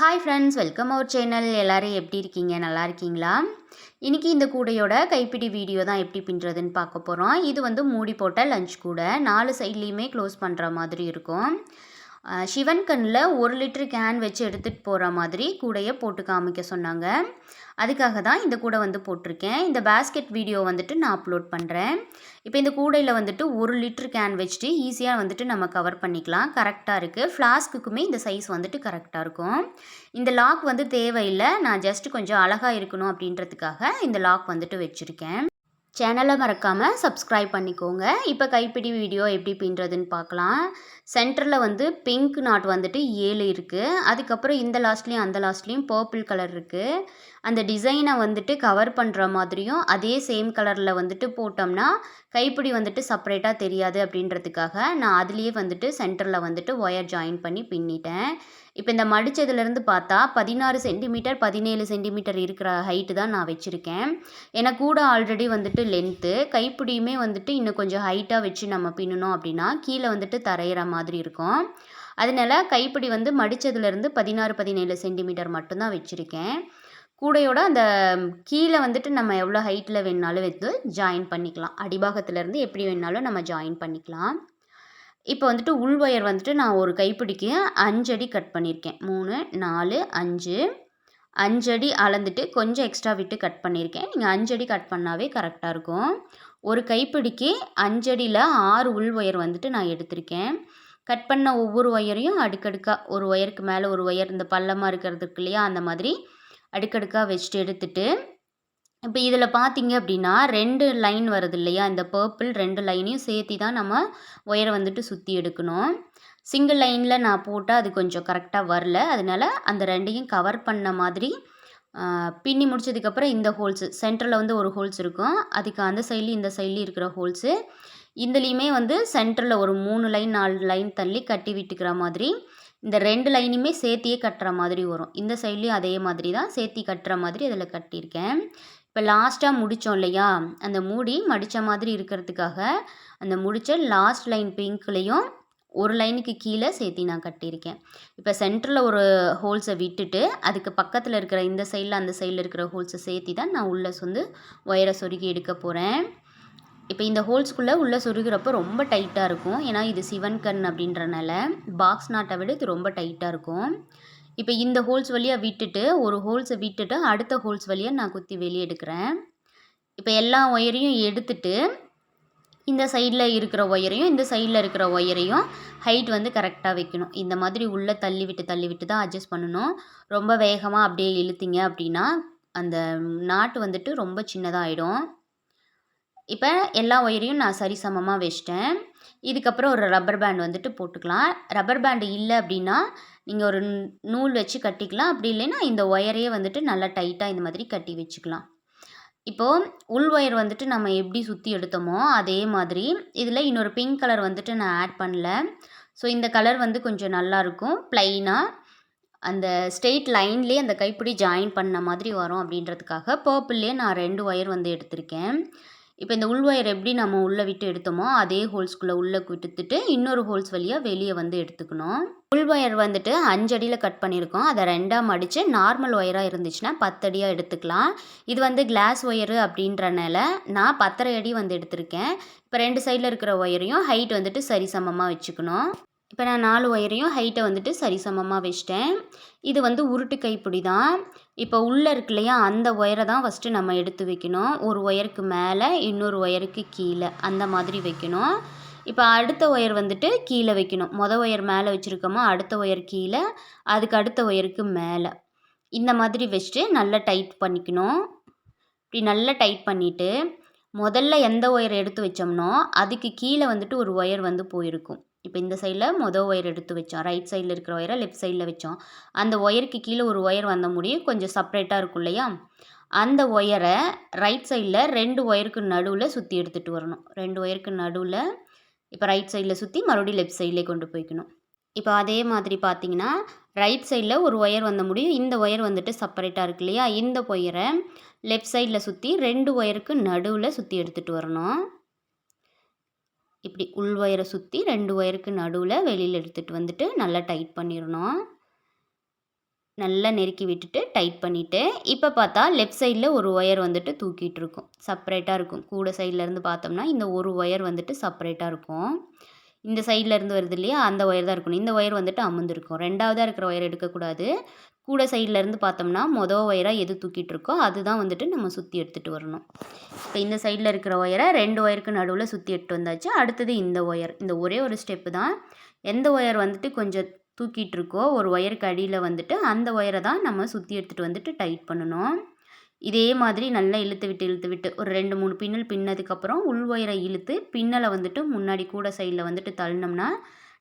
Hi friends welcome our channel எல்லோரும் எப்படி இருக்கீங்க? நல்லா இருக்கீங்களா? இன்றைக்கி இந்த கூடையோட கைப்பிடி வீடியோ தான் எப்படி பின்னுறதுன்னு பார்க்க போகிறோம் இது வந்து மூடி போட்ட லஞ்ச் கூடை நாலு சைட்லேயுமே க்ளோஸ் பண்ணுற மாதிரி இருக்கும். சிவன் கண்ணில் ஒரு லிட்டர் கேன் வச்சு எடுத்துகிட்டு போகிற மாதிரி கூடையை போட்டு காமிக்க சொன்னாங்க. அதுக்காக தான் இந்த கூடை வந்து போட்டிருக்கேன். இந்த பேஸ்கெட் வீடியோ வந்துட்டு நான் அப்லோட் பண்ணுறேன் இப்போ இந்த கூடையில் வந்துட்டு ஒரு லிட்டர் கேன் வச்சுட்டு ஈஸியாக வந்துட்டு நம்ம கவர் பண்ணிக்கலாம். கரெக்டாக இருக்குது ஃப்ளாஸ்க்குக்குமே இந்த சைஸ் வந்துட்டு கரெக்டாக இருக்கும். இந்த லாக் வந்து தேவையில்லை. நான் ஜஸ்ட் கொஞ்சம் அழகாக இருக்கணும் அப்படின்றதுக்காக இந்த லாக் வந்துட்டு வச்சுருக்கேன். சேனலை மறக்காமல் சப்ஸ்கிரைப் பண்ணிக்கோங்க. இப்போ கைப்பிடி வீடியோ எப்படி பின்னுறதுன்னு பார்க்கலாம். சென்டரில் வந்து பிங்க் நாட் வந்துட்டு ஏழு இருக்குது அதுக்கப்புறம் இந்த லாஸ்ட்லேயும் அந்த லாஸ்ட்லேயும் பர்பிள் கலர் இருக்குது அந்த டிசைனை வந்துட்டு கவர் பண்ணுற மாதிரியும் அதே சேம் கலரில் வந்துட்டு போட்டோம்னா கைப்பிடி வந்துட்டு செப்பரேட்டாக தெரியாது அப்படின்றதுக்காக நான் அதுலேயே வந்துட்டு சென்டரில் வந்துட்டு ஒயர் ஜாயின் பண்ணி பின்னிட்டேன். இப்போ இந்த மடித்ததுலேருந்து பார்த்தா பதினாறு சென்டிமீட்டர் பதினேழு சென்டிமீட்டர் இருக்கிற ஹைட்டு தான் நான் வச்சுருக்கேன். ஏன்னா கூட ஆல்ரெடி வந்துட்டு லென்த்து கைப்பிடியுமே வந்துட்டு இன்னும் கொஞ்சம் ஹைட்டாக வச்சு நம்ம பின்னணும் அப்படின்னா கீழே வந்துட்டு தரையிற மாதிரி இருக்கும். அதனால கைப்பிடி வந்து மடித்ததுலேருந்து பதினாறு பதினேழு சென்டிமீட்டர் மட்டும்தான் வச்சுருக்கேன். கூடையோட அந்த கீழே வந்துட்டு நம்ம எவ்வளோ ஹைட்டில் வேணுனாலும் வந்து ஜாயின் பண்ணிக்கலாம். அடிபாகத்துலேருந்து எப்படி வேணுனாலும் நம்ம ஜாயின் பண்ணிக்கலாம். இப்போ வந்துட்டு உள் ஒயர் வந்துட்டு நான் ஒரு கைப்பிடிக்கு அஞ்சடி கட் பண்ணியிருக்கேன். மூணு நாலு அஞ்சு. அஞ்சடி அளந்துட்டு கொஞ்சம் எக்ஸ்ட்ரா விட்டு கட் பண்ணியிருக்கேன். நீங்கள் அஞ்சடி கட் பண்ணாவே கரெக்டாக இருக்கும். ஒரு கைப்பிடிக்கு அஞ்சடியில் ஆறு உள் ஒயர் வந்துட்டு நான் எடுத்திருக்கேன். கட் பண்ண ஒவ்வொரு ஒயரையும் அடுக்கடுக்காக ஒரு ஒயருக்கு மேலே ஒரு ஒயர் இந்த பள்ளமாக இருக்கிறதுக்கு இல்லையா அந்த மாதிரி அடுக்கடுக்காக வச்சுட்டு எடுத்துட்டு இப்போ இதில் பார்த்தீங்க அப்படின்னா ரெண்டு லைன் வருது இல்லையா? இந்த பர்பிள் ரெண்டு லைனையும் சேர்த்தி தான் நம்ம ஒயரை வந்துட்டு சுற்றி எடுக்கணும். சிங்கிள் லைனில் நான் போட்டால் அது கொஞ்சம் கரெக்டாக வரல. அதனால அந்த ரெண்டையும் கவர் பண்ண மாதிரி பின்னி முடிச்சதுக்கப்புறம் இந்த ஹோல்ஸு சென்டரில் வந்து ஒரு ஹோல்ஸ் இருக்கும். அதுக்கு அந்த சைட்லேயும் இந்த சைட்லேயும் இருக்கிற ஹோல்ஸு இதுலேயுமே வந்து சென்டரில் ஒரு மூணு லைன் நாலு லைன் தள்ளி கட்டி விட்டுக்கிற மாதிரி இந்த ரெண்டு லைனுமே சேர்த்தியே கட்டுற மாதிரி வரும். இந்த சைட்லேயும் அதே மாதிரி தான் சேர்த்தி கட்டுற மாதிரி அதில் கட்டியிருக்கேன். இப்போ லாஸ்ட்டாக முடித்தோம் இல்லையா? அந்த மூடி மடித்த மாதிரி இருக்கிறதுக்காக அந்த முடித்த லாஸ்ட் லைன் பிங்க்லேயும் ஒரு லைனுக்கு கீழே சேர்த்தி நான் கட்டியிருக்கேன். இப்போ சென்டரில் ஒரு ஹோல்ஸை விட்டுட்டு அதுக்கு பக்கத்தில் இருக்கிற இந்த சைடில் அந்த சைடில் இருக்கிற ஹோல்ஸை சேர்த்தி தான் நான் உள்ளே வந்து ஒயரை சொருகி எடுக்க போகிறேன் இப்போ இந்த ஹோல்ஸ்குள்ளே உள்ளே சுருகிறப்ப ரொம்ப டைட்டாக இருக்கும். ஏன்னா இது சிவன் கண் அப்படின்றனால பாக்ஸ் நாட்டை விட இது ரொம்ப டைட்டாக இருக்கும். இப்போ இந்த ஹோல்ஸ் வழியாக விட்டுட்டு ஒரு ஹோல்ஸை விட்டுட்டு அடுத்த ஹோல்ஸ் வழியாக நான் குத்தி வெளியே எடுக்கிறேன். இப்போ எல்லா ஒயரையும் எடுத்துட்டு இந்த சைடில் இருக்கிற ஒயரையும் இந்த சைடில் இருக்கிற ஒயரையும் ஹைட் வந்து கரெக்டாக வைக்கணும். இந்த மாதிரி உள்ளே தள்ளி விட்டு தள்ளி விட்டு தான் அட்ஜஸ்ட் பண்ணணும். ரொம்ப வேகமாக அப்படியே இழுத்திங்க அப்படின்னா அந்த நாட்டு வந்துட்டு ரொம்ப சின்னதாகிடும் இப்போ எல்லா ஒயரையும் நான் சரிசமமாக வச்சிட்டேன். இதுக்கப்புறம் ஒரு ரப்பர் பேண்ட் வந்துட்டு போட்டுக்கலாம். ரப்பர் பேண்டு இல்லை அப்படின்னா நீங்கள் ஒரு நூல் வச்சு கட்டிக்கலாம். அப்படி இல்லைன்னா இந்த ஒயரையே வந்துட்டு நல்லா டைட்டாக இந்த மாதிரி கட்டி வச்சுக்கலாம். இப்போது உள் ஒயர் வந்துட்டு நம்ம எப்படி சுற்றி எடுத்தோமோ அதே மாதிரி இதில் இன்னொரு பிங்க் கலர் வந்துட்டு நான் ஆட் பண்ணல. ஸோ இந்த கலர் வந்து கொஞ்சம் நல்லாயிருக்கும் ப்ளைனாக அந்த ஸ்ட்ரெயிட் லைன்லேயே அந்த கைப்பிடி ஜாயின் பண்ண மாதிரி வரும் அப்படின்றதுக்காக பர்பிள்லேயே நான் ரெண்டு ஒயர் வந்து எடுத்திருக்கேன். இப்போ இந்த உள் ஒயர் எப்படி நம்ம உள்ளே விட்டு எடுத்தோமோ அதே ஹோல்ஸ்குள்ளே உள்ளே விட்டுட்டு இன்னொரு ஹோல்ஸ் வழியாக வெளியே வந்து எடுத்துக்கணும். உள் ஒயர் வந்துட்டு அஞ்சடியில் கட் பண்ணியிருக்கோம். அதை ரெண்டாக மடித்து நார்மல் ஒயராக இருந்துச்சுன்னா பத்தடியாக எடுத்துக்கலாம். இது வந்து கிளாஸ் ஒயரு அப்படின்றனால நான் பத்தரை அடி வந்து எடுத்திருக்கேன். இப்போ ரெண்டு சைடில் இருக்கிற ஒயரையும் ஹைட் வந்துட்டு சரிசமமாக வச்சுக்கணும். இப்போ நான் நாலு ஒயரையும் ஹைட்டை வந்துட்டு சரிசமமாக வச்சிட்டேன். இது வந்து உருட்டு கைப்பிடி தான். இப்போ உள்ளே இருக்கு இல்லையா அந்த ஒயரை தான் ஃபஸ்ட்டு நம்ம எடுத்து வைக்கணும். ஒரு ஒயருக்கு மேலே இன்னொரு ஒயருக்கு கீழே அந்த மாதிரி வைக்கணும். இப்போ அடுத்த ஒயர் வந்துட்டு கீழே வைக்கணும். மொதல் ஒயர் மேலே வச்சுருக்கோமோ அடுத்த ஒயர் கீழே அதுக்கு அடுத்த ஒயருக்கு மேலே. இந்த மாதிரி வச்சுட்டு நல்லா டைட் பண்ணிக்கணும். இப்படி நல்லா டைட் பண்ணிவிட்டு முதல்ல எந்த ஒயர் எடுத்து வச்சோம்னோ அதுக்கு கீழே வந்துட்டு ஒரு ஒயர் வந்து போயிருக்கும். இப்போ இந்த சைடில் மொதல் ஒயர் எடுத்து வச்சோம் ரைட் சைடில் இருக்கிற ஒயரை லெஃப்ட் சைடில் வச்சோம் அந்த ஒயருக்கு கீழே ஒரு ஒயர் வந்த முடியும். கொஞ்சம் செப்ரேட்டாக இருக்கும் இல்லையா? அந்த ஒயரை ரைட் சைடில் ரெண்டு ஒயருக்கு நடுவில் சுற்றி எடுத்துகிட்டு வரணும். ரெண்டு ஒயருக்கு நடுவில் இப்போ ரைட் சைடில் சுற்றி மறுபடியும் லெஃப்ட் சைட்லேயே கொண்டு போய்க்கணும். இப்போ அதே மாதிரி பார்த்தீங்கன்னா ரைட் சைடில் ஒரு ஒயர் வந்த முடியும். இந்த ஒயர் வந்துட்டு செப்பரேட்டாக இருக்கு இல்லையா? இந்த ஒயரை லெஃப்ட் சைடில் சுற்றி ரெண்டு ஒயருக்கு நடுவில் சுற்றி எடுத்துகிட்டு வரணும். இப்படி உள் ஒயரை சுற்றி ரெண்டு ஒயருக்கு நடுவில் வெளியில் எடுத்துகிட்டு வந்துட்டு நல்லா டைட் பண்ணிடணும். நல்லா நெருக்கி விட்டுட்டு டைட் பண்ணிவிட்டு இப்போ பார்த்தா லெஃப்ட் சைடில் ஒரு ஒயர் வந்துட்டு தூக்கிட்டு இருக்கும். செப்பரேட்டாக இருக்கும். கூட சைட்லேருந்து பார்த்தோம்னா இந்த ஒரு ஒயர் வந்துட்டு செப்பரேட்டாக இருக்கும். இந்த சைடில் இருந்து வருது இல்லையா அந்த ஒயர் தான் இருக்கணும். இந்த ஒயர் வந்துட்டு அமுந்திருக்கும். ரெண்டாவதாக இருக்கிற ஒயர் எடுக்கக்கூடாது. கூட சைடில் இருந்து பார்த்தோம்னா மொதல் ஒயராக எது தூக்கிட்டு இருக்கோ அதுதான் வந்துட்டு நம்ம சுற்றி எடுத்துகிட்டு வரணும். இப்போ இந்த சைடில் இருக்கிற ஒயரை ரெண்டு ஒயருக்கு நடுவில் சுற்றி எடுத்து வந்தாச்சு. அடுத்தது இந்த ஒயர் இந்த ஒரே ஒரு ஸ்டெப்பு தான். எந்த ஒயர் வந்துட்டு கொஞ்சம் தூக்கிட்டு இருக்கோ ஒரு ஒயருக்கு அடியில் வந்துட்டு அந்த ஒயரை தான் நம்ம சுற்றி எடுத்துகிட்டு வந்துட்டு டைட் பண்ணணும். இதே மாதிரி நல்லா இழுத்து விட்டு இழுத்து விட்டு ஒரு ரெண்டு மூணு பின்னல் பின்னதுக்கப்புறம் உள் ஒயரை இழுத்து பின்னலை வந்துட்டு முன்னாடி கூட சைடில் வந்துட்டு தள்ளினோம்னா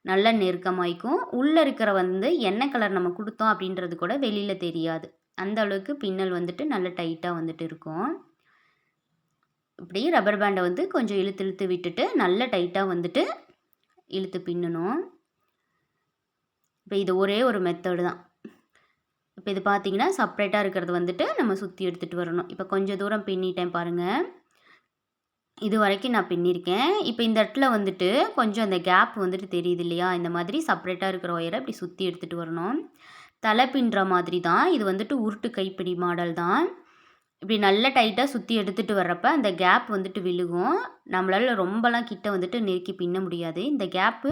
நல்லா நெருக்கமாயிக்கும். உள்ளே இருக்கிற வந்து என்ன கலர் நம்ம கொடுத்தோம் அப்படின்றது கூட வெளியில் தெரியாது. அந்த அளவுக்கு பின்னல் வந்துட்டு நல்லா டைட்டாக வந்துட்டு இருக்கும். இப்படி ரப்பர் பேண்டை வந்து கொஞ்சம் இழுத்து இழுத்து விட்டுட்டு நல்லா டைட்டாக வந்துட்டு இழுத்து பின்னணும். இப்போ இது ஒரே ஒரு மெத்தடு தான். இப்போ இது பார்த்தீங்கன்னா செப்ரேட்டாக இருக்கிறது வந்துட்டு நம்ம சுற்றி எடுத்துகிட்டு வரணும். இப்போ கொஞ்சம் தூரம் பின்னிட்டேன் பாருங்கள் இது வரைக்கும் நான் பின்னிருக்கேன். இப்போ இந்த இடத்துல வந்துட்டு கொஞ்சம் அந்த கேப் வந்துட்டு தெரியுது இல்லையா? இந்த மாதிரி செப்ரேட்டாக இருக்கிற ஒயரை இப்படி சுற்றி எடுத்துகிட்டு வரணும். தலை பின்னுற மாதிரி தான். இது வந்துட்டு உருட்டு கைப்பிடி மாடல் தான். இப்படி நல்லா டைட்டாக சுற்றி எடுத்துகிட்டு வர்றப்ப அந்த கேப் வந்துட்டு விழுகும். நம்மளால் ரொம்பலாம் கிட்ட வந்துட்டு நெருக்கி பின்ன முடியாது. இந்த கேப்பு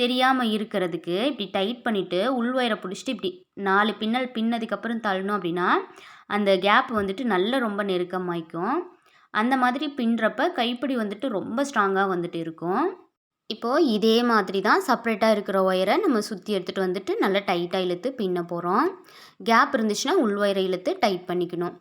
தெரியாமல் இருக்கிறதுக்கு இப்படி டைட் பண்ணிவிட்டு உள்வயரை பிடிச்சிட்டு இப்படி நாலு பின்னல் பின்னதுக்கப்புறம் தள்ளணும் அப்படின்னா அந்த கேப் வந்துட்டு நல்ல ரொம்ப நெருக்கமாய்க்கும் அந்த மாதிரி பின்னுறப்ப கைப்பிடி வந்துட்டு ரொம்ப ஸ்ட்ராங்காக வந்துட்டு இருக்கும். இப்போது இதே மாதிரி தான் செப்ரேட்டாக இருக்கிற ஒயரை நம்ம சுற்றி எடுத்துகிட்டு வந்துட்டு நல்லா டைட்டாக இழுத்து பின்ன போகிறோம் கேப் இருந்துச்சுன்னா உள் ஒயரை இழுத்து டைட் பண்ணிக்கணும்.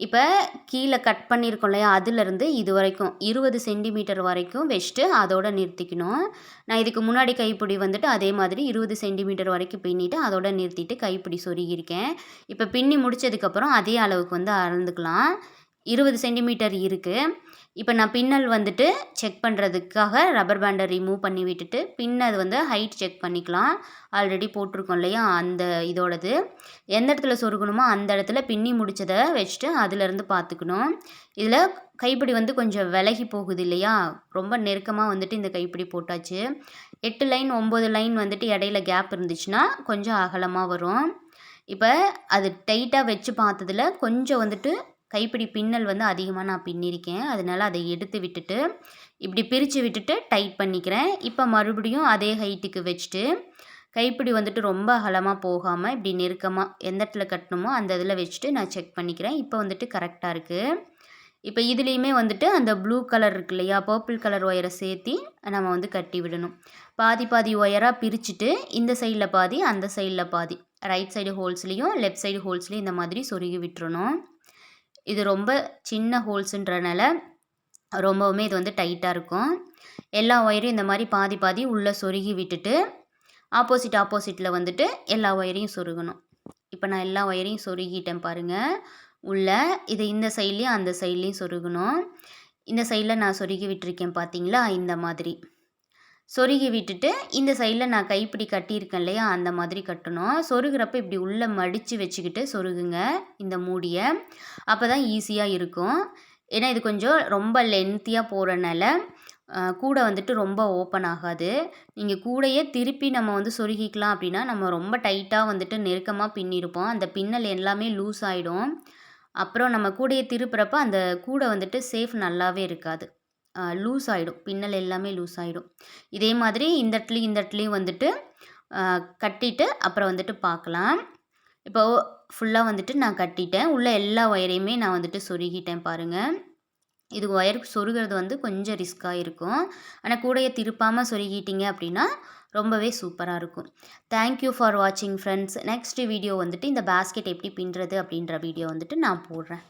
இப்போ கீழே கட் பண்ணியிருக்கோம் இல்லையா? அதுலேருந்து இது வரைக்கும் இருபது சென்டிமீட்டர் வரைக்கும் வச்சுட்டு அதோட நிறுத்திக்கணும். நான் இதுக்கு முன்னாடி கைப்பிடி வந்துட்டு அதே மாதிரி இருபது சென்டிமீட்டர் வரைக்கும் பின்னிட்டு அதோட நிறுத்திட்டு கைப்பிடி சொருகியிருக்கேன். இப்போ பின்னி முடித்ததுக்கப்புறம் அதே அளவுக்கு வந்து அளந்துக்கலாம் இருபது சென்டிமீட்டர் இருக்குது இப்போ நான் பின்னல் வந்துட்டு செக் பண்ணுறதுக்காக ரப்பர் பேண்டை ரிமூவ் பண்ணி விட்டுட்டு பின் அது வந்து ஹைட் செக் பண்ணிக்கலாம். ஆல்ரெடி போட்டிருக்கோம் இல்லையா? அந்த இதோடது. எந்த இடத்துல சொருகணுமோ அந்த இடத்துல பின்னி முடித்ததை வச்சுட்டு அதிலேருந்து பார்த்துக்கணும். இதில் கைப்பிடி வந்து கொஞ்சம் விலகி போகுது இல்லையா? ரொம்ப நெருக்கமாக வந்துட்டு இந்த கைப்பிடி போட்டாச்சு. எட்டு லைன் ஒம்பது லைன் வந்துட்டு இடையில கேப் இருந்துச்சுன்னா கொஞ்சம் அகலமாக வரும். இப்போ அது டைட்டாக வச்சு பார்த்ததில் கொஞ்சம் வந்துட்டு கைப்பிடி பின்னல் வந்து அதிகமாக நான் பின்னிருக்கேன். அதனால் அதை எடுத்து விட்டுட்டு இப்படி பிரித்து விட்டுட்டு டைட் பண்ணிக்கிறேன். இப்போ மறுபடியும் அதே ஹைட்டுக்கு வச்சுட்டு கைப்பிடி வந்துட்டு ரொம்ப அகலமாக போகாமல் இப்படி நெருக்கமாக எந்த இடத்துல கட்டணுமோ அந்த இதில் வச்சுட்டு நான் செக் பண்ணிக்கிறேன். இப்போ வந்துட்டு கரெக்டாக இருக்குது இப்போ இதுலேயுமே வந்துட்டு அந்த ப்ளூ கலர் இருக்கு இல்லையா பர்பிள் கலர் ஒயரை சேர்த்தி நம்ம வந்து கட்டி விடணும். பாதி பாதி ஒயராக பிரிச்சுட்டு இந்த சைடில் பாதி அந்த சைடில் பாதி. ரைட் சைடு ஹோல்ஸ்லேயும் லெஃப்ட் சைடு ஹோல்ஸ்லேயும் இந்த மாதிரி சொருகி விட்டுறணும். இது ரொம்ப சின்ன ஹோல்ஸுன்றனால ரொம்பவுமே இது வந்து டைட்டாக இருக்கும். எல்லா ஒயரையும் இந்த மாதிரி பாதி பாதி உள்ளே சொருகி விட்டுட்டு ஆப்போசிட் ஆப்போசிட்டில் வந்துட்டு எல்லா ஒயரையும் சொருகணும். இப்போ நான் எல்லா ஒயரையும் சொருகிட்டேன் பாருங்கள் உள்ளே இது இந்த சைட்லேயும் அந்த சைட்லேயும் சொருகணும். இந்த சைடில் நான் சொருகி விட்டுருக்கேன் பார்த்தீங்களா இந்த மாதிரி. சொருகி விட்டுட்டு இந்த சைடில் நான் கைப்பிடி கட்டியிருக்கேன் இல்லையா? அந்த மாதிரி கட்டணும். சொருகிறப்ப இப்படி உள்ளே மடித்து வச்சுக்கிட்டு சொருகுங்க இந்த மூடியை. அப்போ தான் ஈஸியாக இருக்கும். ஏன்னா இது கொஞ்சம் ரொம்ப லென்த்தியாக போகிறனால கூடை வந்துட்டு ரொம்ப ஓப்பன் ஆகாது. நீங்கள் கூடையே திருப்பி நம்ம வந்து சொருகிக்கலாம் அப்படின்னா நம்ம ரொம்ப டைட்டாக வந்துட்டு நெருக்கமாக பின்னிருப்போம். அந்த பின்னல் எல்லாமே லூஸ் ஆகிடும் அப்புறம் நம்ம கூடையை திருப்புறப்ப அந்த கூடை வந்துட்டு சேஃப் நல்லாவே இருக்காது. லூஸ் ஆகிடும் பின்னல் எல்லாமே லூஸ் ஆகிடும் இதே மாதிரி இந்த இடத்துலையும் இந்த இடத்துலையும் வந்துட்டு கட்டிட்டு அப்புறம் வந்துட்டு பார்க்கலாம். இப்போ ஃபுல்லாக வந்துட்டு நான் கட்டிட்டேன். உள்ள எல்லா ஒயரையுமே நான் வந்துட்டு சொருகிட்டேன் பாருங்கள் இது ஒயர் சொருகிறது வந்து கொஞ்சம் ரிஸ்க்காக இருக்கும். ஆனால் கூடையை திருப்பாமல் சொருகிட்டீங்க அப்படின்னா ரொம்பவே சூப்பராக இருக்கும். தேங்க்யூ ஃபார் வாட்சிங் ஃப்ரெண்ட்ஸ் நெக்ஸ்ட் வீடியோ வந்துட்டு இந்த பேஸ்கெட் எப்படி பின்னுறது அப்படின்ற வீடியோ வந்துட்டு நான் போடுறேன்.